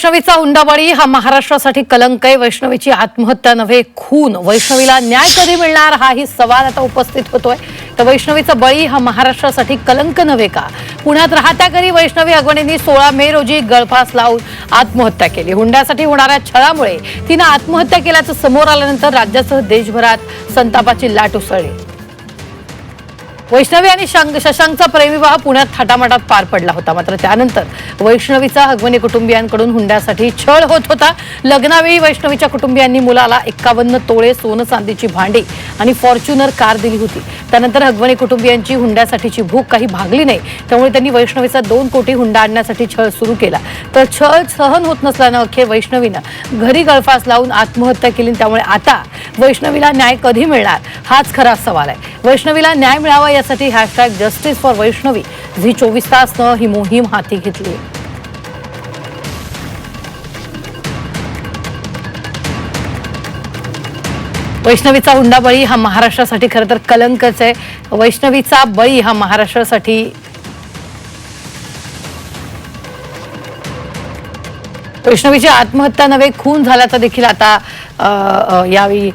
वैष्णवीचा हुंडाबळी हा महाराष्ट्रासाठी कलंक आहे. वैष्णवीची आत्महत्या नव्हे खून. वैष्णवीला न्याय कधी मिळणार? हाही सवाल आता उपस्थित होतोय. तर वैष्णवीचा बळी हा महाराष्ट्रासाठी कलंक नव्हे का? पुण्यात राहत्या घरी वैष्णवी अगवणींनी सोळा मे रोजी गळफास लावून आत्महत्या केली. हुंड्यासाठी होणाऱ्या छळामुळे तिनं आत्महत्या केल्याचं समोर आल्यानंतर राज्यासह देशभरात संतापाची लाट उसळली. वैष्णवी आणि शंक शशांकचा प्रेमविवाह पुण्यात थाटामाटात पार पडला होता. मात्र त्यानंतर वैष्णवीचा हगवणे कुटुंबियांकडून हुंड्यासाठी छळ होत होता. लग्नावेळी वैष्णवीच्या कुटुंबियांनी मुलाला एक्कावन्न तोळे सोनं चांदीची भांडी आणि फॉर्च्युनर कार दिली होती. त्यानंतर हगवणे कुटुंबियांची हुंड्यासाठीची भूक काही भागली नाही. त्यामुळे त्यांनी वैष्णवीचा दोन कोटी हुंडा आणण्यासाठी छळ सुरू केला. तर छळ सहन होत नसल्यानं अखेर वैष्णवीनं घरी गळफास लावून आत्महत्या केली त्यामुळे आता वैष्णवीला न्याय कधी मिळणार? हाच खरा सवाल आहे. वैष्णवीला न्याय मिळावा यासाठी hashtag justice for Vaishnavi Zee चोवीस तासनं ही मोहीम हाती घेतली. वैष्णवीचा हुंडा बळी हा महाराष्ट्रासाठी खरं तर कलंकच आहे. वैष्णवीचा बळी हा महाराष्ट्रासाठी वैष्णवीची आत्महत्या नव्हे खून झाल्याचा देखील आता यावेळी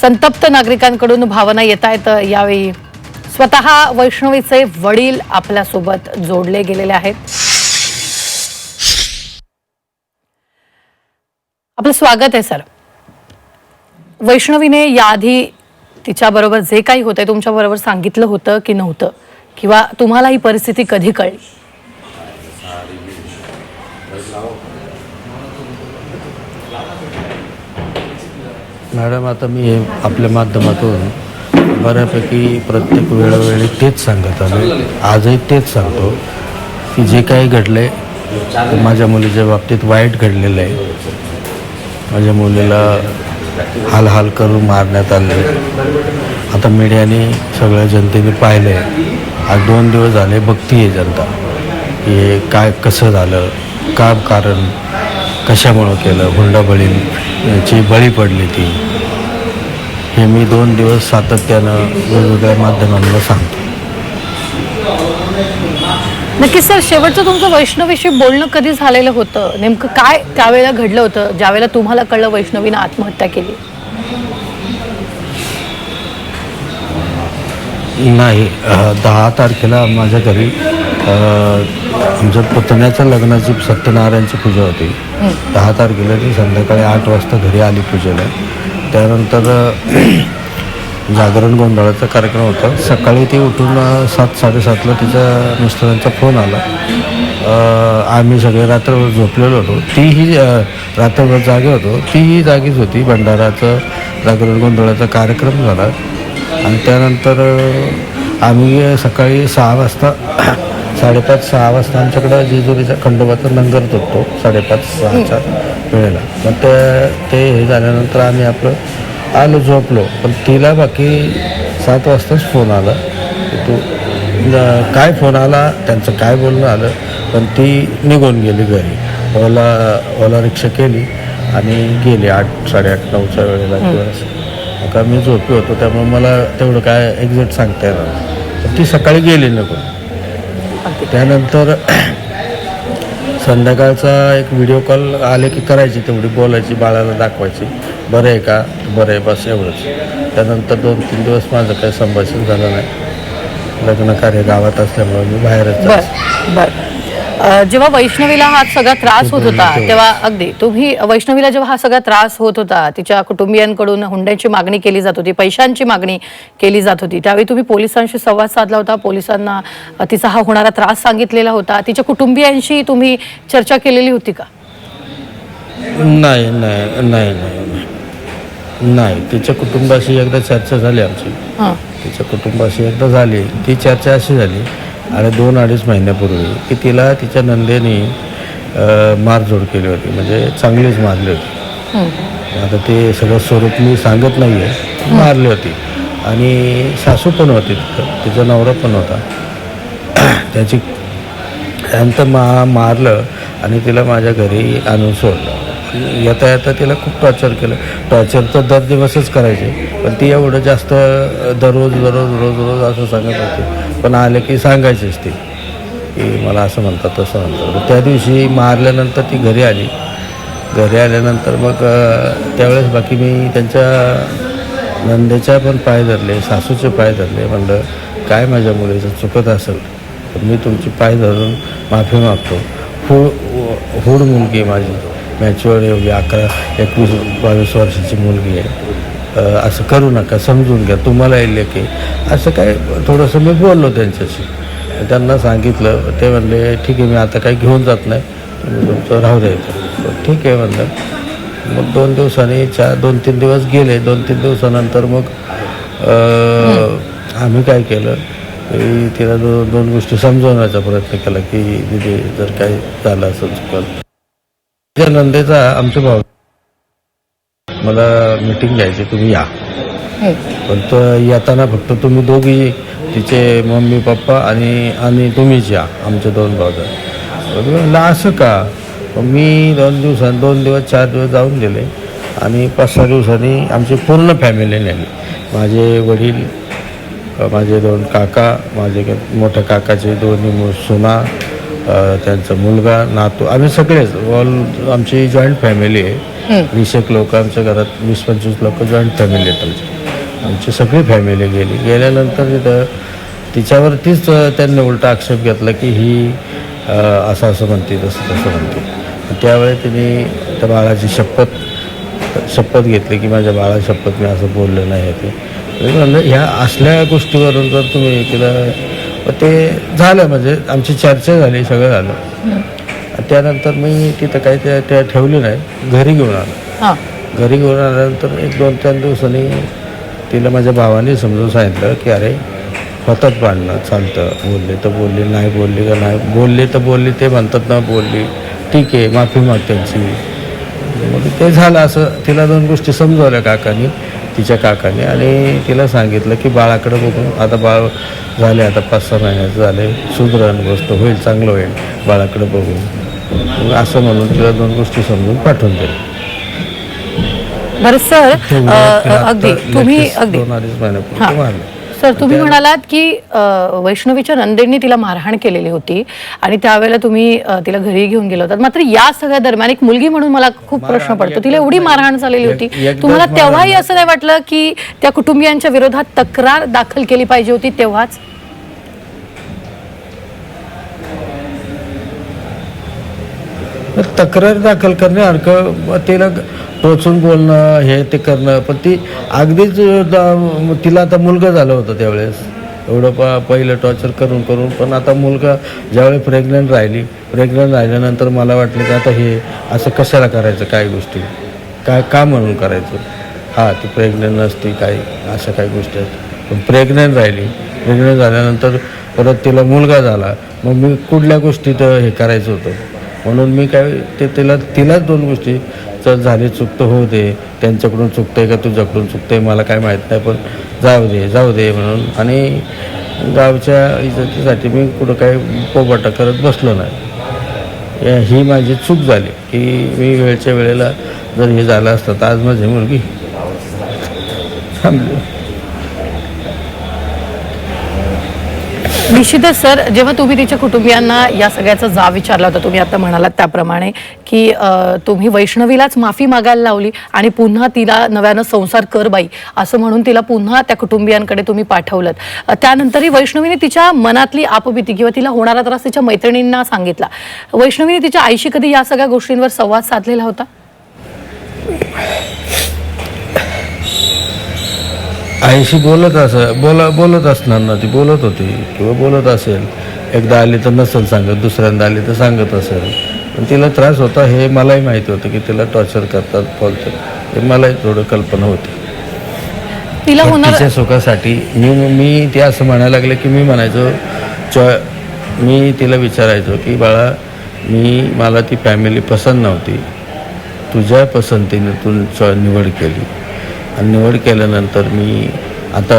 संतप्त नागरिकांकडून भावना येत आहेत यावेळी स्वतः वैष्णवीचे वडील आपल्यासोबत जोडले गेलेले आहेत. आपलं स्वागत आहे सर. वैष्णवीने याआधी तिच्याबरोबर जे काही होतंय तुमच्याबरोबर सांगितलं होतं की नव्हतं? किंवा तुम्हाला ही परिस्थिती कधी कळली? मॅडम आता मी आपल्या माध्यमातून बऱ्यापैकी प्रत्येक वेळोवेळी तेच सांगत आलो आजही तेच सांगतो. की जे काही घडले माझ्या मुलीच्या बाबतीत वाईट घडलेलं आहे. माझ्या मुलीला हाल हाल करून मारण्यात आले आता मीडियाने सगळ्या जनतेने पाहिलं आहे आज दोन दिवस झाले बघती आहे जनता की हे काय कसं झालं का कारण कशामुळं केलं हुंडाबळीची बळी पडली ती. हे मी दोन दिवस सातत्यानं वेगवेगळ्या माध्यमांना सांगतो. नक्कीच सर शेवटचं तुमचं वैष्णवीशी बोलणं कधी झालेलं होतं? नेमकं काय त्यावेळेला घडलं होतं? ज्यावेळेला तुम्हाला कळलं वैष्णवीनं आत्महत्या केली? नाही दहा तारखेला माझ्या घरी आमच्या पुतण्याच्या लग्नाची सत्यनारायणची पूजा होती. दहा तारखेला ती संध्याकाळी आठ वाजता घरी आली पूजेला. त्यानंतर जागरण गोंधळाचा कार्यक्रम होता. सकाळी ती उठून सात साडेसातला तिच्या मिस्टरांचा फोन आला. आम्ही सगळे रात्रभर झोपलेलो होतो. तीही रात्रभर जागे होतो. तीही जागीच होती. भंडाराचं जागरण गोंधळाचा कार्यक्रम झाला. आणि त्यानंतर आम्ही सकाळी सहा वाजता साडेपाच सहा वाजता आमच्याकडं जेजुरीचा खंडोबाचा लंगर तुटतो साडेपाच सहाच्या वेळेला. मग ते ते हे झाल्यानंतर आम्ही आपलं आलो झोपलो. पण तिला बाकी सात वाजताच फोन आला. तू काय फोन आला? त्यांचं काय बोलणं आलं? पण ती निघून गेली घरी. ओला ओला रिक्षा केली आणि गेली आठ साडेआठ नऊच्या वेळेला किंवा का मी झोपी होतो त्यामुळे मला तेवढं काय एक्झॅक्ट सांगता येणार ती सकाळी गेली निघून. त्यानंतर संध्याकाळचा एक व्हिडिओ कॉल आले की करायची तेवढी बोलायची बाळाला दाखवायची. बरं आहे का? बरं आहे बस एवढंच. त्यानंतर दोन तीन दिवस माझं काही संभाषण झालं नाही. लग्न कार्य गावात असल्यामुळे मी बाहेरच बर. जेव्हा वैष्णवीला हा सगळा त्रास होत होता तेव्हा अगदी तुम्ही वैष्णवीला जेव्हा हा सगळा त्रास होत होता तिच्या कुटुंबियांकडून हुंड्याची मागणी केली जात होती पैशांची मागणी केली जात होती त्यावेळी तुम्ही पोलिसांशी संवाद साधला होता पोलिसांना तिचा हा होणारा त्रास सांगितलेला होता तिच्या कुटुंबियांशी तुम्ही चर्चा केलेली होती का? नाही नाही नाही नाही तिच्या कुटुंबाशी एकदा चर्चा झाली आमची. तिच्या कुटुंबाशी एकदा झाली ती चर्चा अशी झाली आणि दोन अडीच महिन्यापूर्वी की तिला तिच्या नंदेने अ, मारझोड केली होती. म्हणजे चांगलीच मारली होती. आता ते सगळं स्वरूप मी सांगत नाही आहे मारली होती. आणि सासू पण होती तिथं. तिचा नवरा पण होता. त्याची त्यानंतर मा मारलं आणि तिला माझ्या घरी आणून सोडलं. येता येता तिला खूप टॉर्चर केलं. टॉर्चर तर दर दिवसच करायचे पण ती एवढं जास्त दररोज दररोज रोज रोज असं सांगत होते. पण आले की सांगायचीच ती. की मला असं म्हणतात तसं म्हणतात. त्या दिवशी मारल्यानंतर ती घरी आली. घरी आल्यानंतर मग त्यावेळेस बाकी मी त्यांच्या नंदेच्या पण पाय धरले सासूचे पाय धरले. म्हणलं काय माझ्या मुलीचं चुकत असेल तर मी तुमची पाय धरून माफी मागतो. हू हूड मुलगी माझी. मॅच्युअर एवढी अकरा एकवीस बावीस वर्षाची मुलगी आहे. असं करू नका समजून घ्या तुम्हाला येईल की असं काय थोडंसं मी बोललो त्यांच्याशी. त्यांना सांगितलं ते म्हणले ठीक आहे मी आता काही घेऊन जात नाही. तुम्ही तुमचं राहू द्यायचं हो, ठीक आहे म्हणलं. मग दोन दिवसांनी चार दोन तीन दिवस गेले. दोन तीन दिवसानंतर मग आम्ही काय केलं की तिला दोन दोन गोष्टी समजवण्याचा प्रयत्न केला की दिदी जर काही झालं असं चुकलं नंदेचा आमच्या भाऊ मला मिटिंग घ्यायची तुम्ही या. पण तो येताना फक्त तुम्ही दोघी तिचे मम्मी पप्पा आणि आणि तुम्हीच या आमचे दोन भाऊ म्हणलं असं का? मी दोन दिवसां दोन दिवस चार दिवस जाऊन गेले आणि पाच सहा दिवसांनी आमची पूर्ण फॅमिली नेली. माझे वडील माझे दोन काका माझे मोठ्या काकाचे दोन्ही सुना त्यांचा मुलगा नातू आम्ही सगळेच ऑल आमची जॉईंट फॅमिली आहे. वीस एक लोक आमच्या घरात वीस पंचवीस लोक जॉईंट फॅमिली आहेत आमची. आमची सगळी फॅमिली गेली. गेल्यानंतर तिथं तिच्यावरतीच त्यांनी उलटा आक्षेप घेतला की ही असं असं म्हणते तसं तसं म्हणते. त्यावेळी तिने त्या बाळाची शपथ शपथ घेतली की माझ्या बाळा शपथ मी असं बोललं नाही आहे ते. म्हणलं ह्या असल्या गोष्टीवरून जर तुम्ही तिला ते झालं म्हणजे आमची चर्चा झाली सगळं झालं. त्यानंतर मी तिथं काही त्या त्या ठेवली नाही. घरी घेऊन आलो. हां. घरी घेऊन आल्यानंतर एक दोन तीन दिवसांनी तिला माझ्या भावाने समजून सांगितलं की अरे होतात भांडणं चालतं. बोलले तर बोलली नाही बोलली का नाही? बोलली तर बोलली ते म्हणतात ना बोलली. ठीक आहे माफी माग त्यांची. मग ते झालं असं. तिला दोन गोष्टी समजवल्या काकानी. तिच्या काकाने आणि तिला सांगितलं की बाळाकडे बघून आता बाळ झाले आता पाच सहा महिन्याचं झाले सुधरण गोष्ट होईल चांगलं होईल बाळाकडे बघून. असं म्हणून तिला दोन गोष्टी समजून पाठवून दिल्या. बरं सर अगदी तुम्ही अगदी. दोन अडीच महिन्यापूर्वी हां. सर तुम्ही म्हणालात की वैष्णवीच्या नंदेंनी तिला मारहाण केलेली होती आणि त्यावेळेला तुम्ही तिला घरी घेऊन गेला होतात मात्र या सगळ्या दरम्यान एक मुलगी म्हणून मला खूप प्रश्न पडतो तिला एवढी. मारहाण झालेली होती तुम्हाला तेव्हाही. असं नाही वाटलं की त्या कुटुंबियांच्या विरोधात तक्रार दाखल केली पाहिजे होती तेव्हाच तक्रार दाखल करण्यासारखं मग तिला टोचून बोलणं हे ते करणं पण ती अगदीच तिला आता मुलगा झाला होता त्यावेळेस. एवढं प पहिलं टॉर्चर करून करून पण आता मुलगा ज्यावेळी प्रेग्नंट राहिली प्रेग्नंट राहिल्यानंतर मला वाटलं की आता हे असं कशाला करायचं काय गोष्टी? काय का म्हणून करायचं? हां ती प्रेग्नंट नसती काही अशा काही गोष्टी आहेत. पण प्रेग्नंट राहिली प्रेग्नंट झाल्यानंतर परत तिला मुलगा झाला. मग मी कुठल्या गोष्टीत हे करायचं होतं? म्हणून मी काय ते तिला तिलाच दोन गोष्टी चल झाली चुकतं होऊ दे. त्यांच्याकडून चुकतंय का तुझ्याकडून चुकतंय मला काय माहीत नाही पण जाऊ दे जाऊ दे म्हणून. आणि गावच्या इज्जतीसाठी मी कुठं काही पोबाटा करत बसलो नाही. या- ही माझी चूक झाली की मी वेळच्या वेळेला जर हे झालं असतं तर आज माझी मुलगी थांबली. निश्चितच सर. जेव्हा तुम्ही तिच्या कुटुंबियांना या सगळ्याचा जा विचारला होता तुम्ही आता म्हणालात त्याप्रमाणे की तुम्ही वैष्णवीलाच माफी मागायला लावली आणि पुन्हा तिला नव्यानं संसार कर बाई असं म्हणून तिला पुन्हा त्या कुटुंबियांकडे तुम्ही पाठवलं त्यानंतरही वैष्णवीने तिच्या मनातली आपबीती किंवा तिला होणारा त्रास तिच्या मैत्रिणींना सांगितला. वैष्णवीने तिच्या आईशी कधी या सगळ्या गोष्टींवर संवाद साधलेला होता? आईशी बोलत असं बोला बोलत असणार ना ती बोलत होती. किंवा बोलत असेल. एकदा आली तर नसेल सांगत दुसऱ्यांदा आली तर सांगत असेल. पण तिला त्रास होता हे मलाही माहिती होतं की तिला टॉर्चर करतात बोलतात. हे मलाही थोडं कल्पना होती. तिला तिच्या सुखासाठी मी मी ते असं म्हणायला लागले की मी म्हणायचो चॉय मी तिला विचारायचो की बाळा मी मला ती फॅमिली पसंत नव्हती. तुझ्या पसंतीने तू चॉ निवड केली. आणि निवड केल्यानंतर मी आता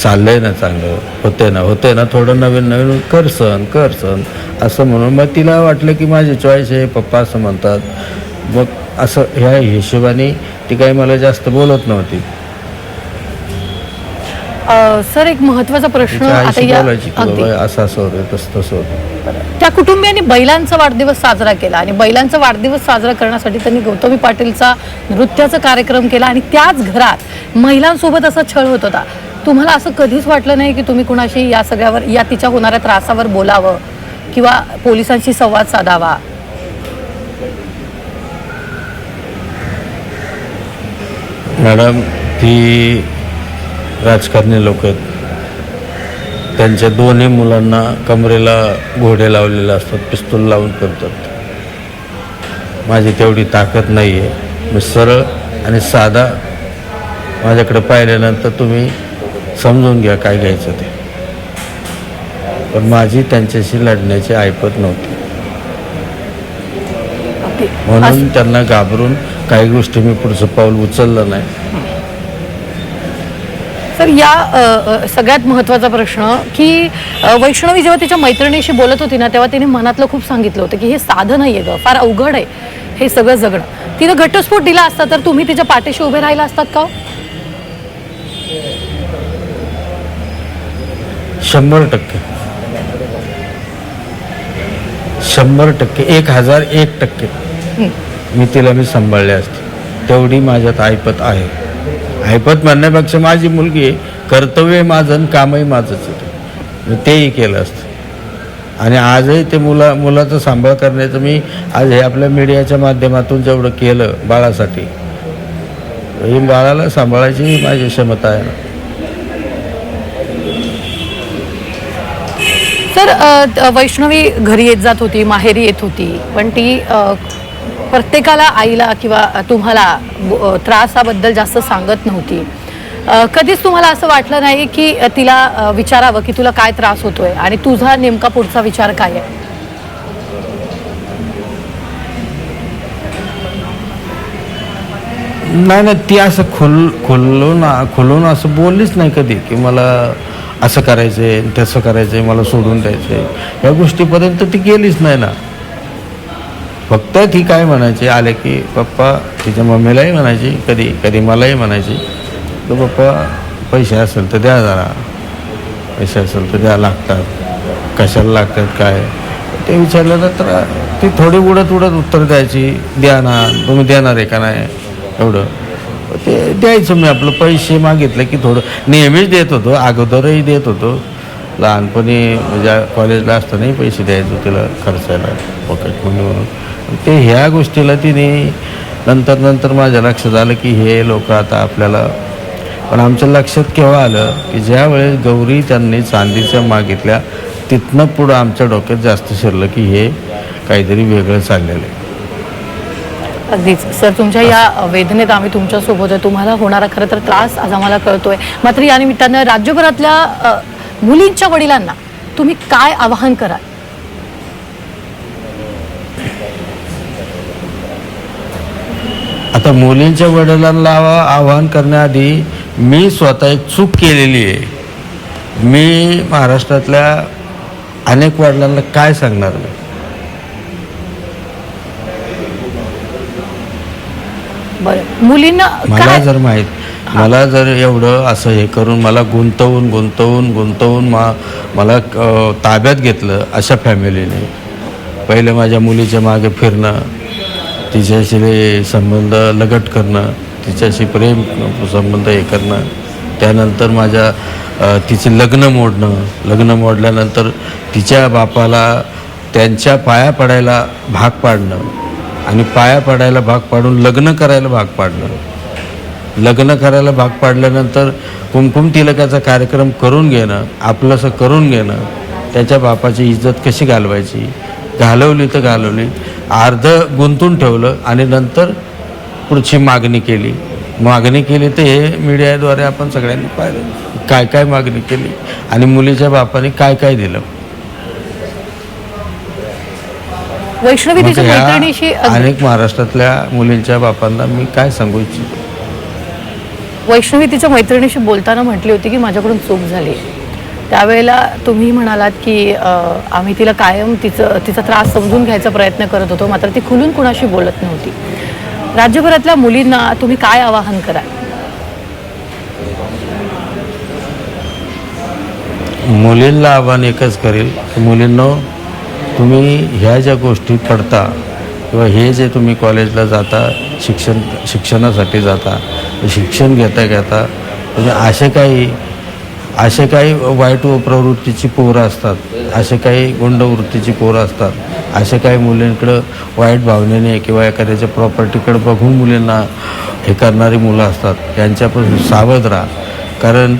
चाललं आहे ना चांगलं. होते ना होते ना थोडं नवीन नवीन कर सण कर सण असं म्हणून मग तिला वाटलं की माझी चॉईस आहे पप्पा असं म्हणतात. मग असं ह्या हिशोबाने ती काही मला जास्त बोलत नव्हती. सर एक महत्त्वाचा प्रश्न आता या बोलायची की अगदी. बाबा असं असं होतं तसं तसं होतं त्या कुटुंबियांनी बैलांचा वाढदिवस साजरा केला आणि बैलांचा वाढदिवस साजरा करण्यासाठी त्यांनी गौतमी पाटीलचा नृत्याचा कार्यक्रम केला आणि त्याच घरात महिलांसोबत असा छळ होत होता. तुम्हाला असं कधीच वाटलं नाही की तुम्ही कुणाशी या सगळ्यावर या तिच्या होणाऱ्या त्रासावर बोलावं किंवा पोलिसांशी संवाद साधावा? मॅडम ती राजकारणी लोक आहेत. त्यांच्या दोन्ही मुलांना कमरेला घोडे लावलेले असतात पिस्तूल लावून करतात. माझी तेवढी ताकद नाही आहे मी सरळ आणि साधा माझ्याकडे पाहिल्यानंतर तुम्ही समजून घ्या काय घ्यायचं ते. पण माझी त्यांच्याशी लढण्याची ऐपत नव्हती. म्हणून त्यांना घाबरून काही गोष्टी मी पुढचं पाऊल उचललं नाही. सर या सगळ्यात महत्त्वाचा प्रश्न की वैष्णवी जेव्हा तिच्या मैत्रिणीशी बोलत होती ना तेव्हा तिने मनातलं खूप सांगितलं होतं की हे साधं नाहीये ग फार अवघड आहे हे सगळं जगणं. तिनं घटस्फोट दिला असता तर तुम्ही तिच्या पाठीशी उभे राहिला असतात का हो? शंभर टक्के. शंभर टक्के. एक हजार एक टक्के. मी तिला मी सांभाळले असते. तेवढी माझ्यात ऐपत आहे. ऐपत म्हणण्यापेक्षा माझी मुलगी कर्तव्य माझं आणि कामही माझंच होतं तेही केलं असतं. आणि आजही ते मुला मुलाचा सांभाळ करण्याचं मी आज हे आपल्या मीडियाच्या माध्यमातून जेवढं केलं बाळासाठी ही बाळाला सांभाळायची माझी क्षमता आहे ना. सर वैष्णवी घरी येत जात होती माहेरी येत होती पण ती प्रत्येकाला आईला किंवा तुम्हाला त्रासाबद्दल जास्त सांगत नव्हती. कधीच तुम्हाला असं वाटलं नाही की तिला विचारावं की तुला काय त्रास होतोय आणि तुझा नेमका पुढचा विचार काय आहे? नाही नाही ती असं खुल खुलून खुलून असं बोललीच नाही कधी की मला असं करायचं आहे तसं करायचं आहे मला सोडून द्यायचं आहे या गोष्टीपर्यंत ती गेलीच नाही ना. फक्त ती काय म्हणायची? आले की पप्पा तिच्या मम्मीलाही म्हणायची कधी कधी मलाही म्हणायची. तर पप्पा पैसे असेल तर द्या जरा. पैसे असेल तर द्या लागतात. कशाला लागतात काय? ते विचारलं तर ती थोडी उडत उडत उत्तर द्यायची. द्या ना तुम्ही देणार आहे का नाही? एवढं. ते द्यायचं मी आपलं पैसे मागितले की थोडं नेहमीच देत होतो अगोदरही देत होतो. लहानपणी म्हणजे कॉलेजला असतानाही पैसे द्यायचो तिला खर्चायला पॉकेट मनी म्हणून ते ह्या गोष्टीला तिने नंतर नंतर माझ्या लक्षात आलं की हे लोक आता आपल्याला पण आमच्या लक्षात केव्हा आलं की ज्या वेळेस गौरी त्यांनी चांदीच्या मागितल्या तिथनं पुढं आमच्या डोक्यात जास्त शिरलं की हे काहीतरी वेगळं चाललेलं आहे. अगदीच. सर तुमच्या या वेदनेत आम्ही तुमच्यासोबत आहे. तुम्हाला होणारा खरं तर त्रास आज आम्हाला कळतोय. मात्र या निमित्तानं राज्यभरातल्या मुलींच्या वडिलांना तुम्ही काय आवाहन कराल? आता मुलींच्या वडिलांना आवा- आवाहन करण्याआधी मी स्वतः एक चूक केलेली आहे. मी महाराष्ट्रातल्या अनेक वडिलांना काय सांगणार मी मुलींना मला जर माहीत मला जर एवढं असं हे करून मला गुंतवून गुंतवून गुंतवून मा मला ताब्यात घेतलं अशा फॅमिलीने पहिले माझ्या मुलीच्या मागे फिरणं तिच्याशी संबंध लगट करणं तिच्याशी प्रेम संबंध हे करणं त्यानंतर माझ्या तिचे लग्न मोडणं लग्न मोडल्यानंतर तिच्या बापाला त्यांच्या पाया पडायला भाग पाडणं आणि पाया पडायला भाग पाडून लग्न करायला भाग पाडणं. लग्न करायला भाग पाडल्यानंतर कुमकुम तिलकाचा कार्यक्रम करून घेणं आपलंसं करून घेणं त्याच्या बापाची इज्जत कशी घालवायची घालवली तर घालवली. अर्ध गुंतून ठेवलं आणि नंतर पुढची मागणी केली. मागणी केली तर हे मीडियाद्वारे आपण सगळ्यांनी पाहिलं. काय काय मागणी केली आणि मुलीच्या बापाने काय काय दिलं? अनेक महाराष्ट्रातल्या मुलींच्या बापांना मी काय सांगू इच्छितो? वैष्णवी तिच्या मैत्रिणीशी बोलताना म्हटली होती की माझ्याकडून चूक झाली. त्यावेळेला तुम्ही म्हणालात की आम्ही तिला कायम तिचं तिचा त्रास समजून घ्यायचा प्रयत्न करत होतो मात्र ती खुलून कुणाशी बोलत नव्हती. राज्यभरातल्या मुलींना तुम्ही काय आवाहन कराल? मुलींना आव्हान एकच करेल की मुलींनो तुम्ही ह्या ज्या गोष्टी पडता किंवा हे जे तुम्ही कॉलेजला जाता शिक्षण शिक्षणासाठी जाता शिक्षण घेता घेता तुम्ही असे काही असे काही वाईट प्रवृत्तीची पोरं असतात असे काही गुंडवृत्तीची पोरं असतात असे काही मुलींकडं वाईट भावनेने किंवा एखाद्याच्या प्रॉपर्टीकडे बघून मुलींना हे करणारी मुलं असतात. यांच्यापासून सावध राहा. कारण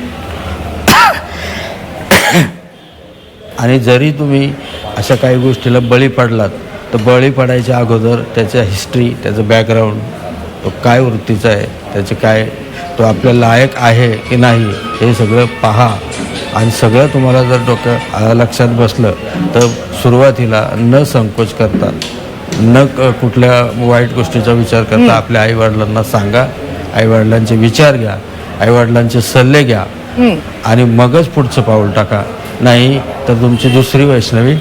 आणि जरी तुम्ही अशा काही गोष्टीला बळी पडलात तर बळी पडायच्या अगोदर त्याच्या हिस्ट्री त्याचं बॅकग्राऊंड तो काय वृत्तीचा आहे त्याचे काय तो आपल्या लायक आहे की नाही हे सगळं पहा. आणि सगळं तुम्हाला जर डोक्या लक्षात बसलं तर सुरुवातीला न संकोच करता न कुठल्या वाईट गोष्टीचा विचार करता आपल्या आईवडिलांना सांगा आईवडिलांचे विचार घ्या आईवडिलांचे सल्ले घ्या आणि मगच पुढचं पाऊल टाका. नाही तर तुमची दुसरी वैष्णवी.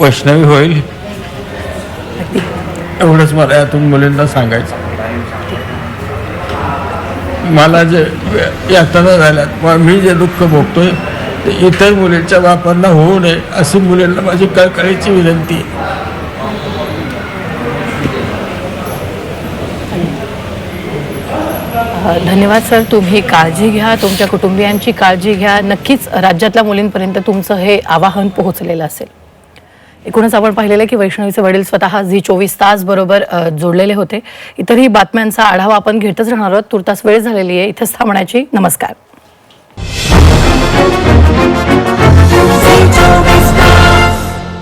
वैष्णवी होईल. एवढंच मला यातून मुलींना सांगायचं. मला जे यातना झाल्यात मग मी जे दुःख भोगतोय ते इतर मुलींच्या बापांना होऊ नये अशी मुलींना माझी कळकळीची विनंती आहे. धन्यवाद सर तुम्ही काळजी घ्या तुमच्या कुटुंबियांची काळजी घ्या नक्कीच राज्यातल्या मुलींपर्यंत तुमचं हे आवाहन पोहोचलेलं असेल एकूणच आपण पाहिलेलं की वैष्णवीचे वडील स्वतः झी चोवीस तास बरोबर जोडलेले होते. इतरही बातम्यांचा आढावा आपण घेतच राहणार आहोत. तुर्तास वेळ झालेली आहे. इथंच थांबण्याची नमस्कार.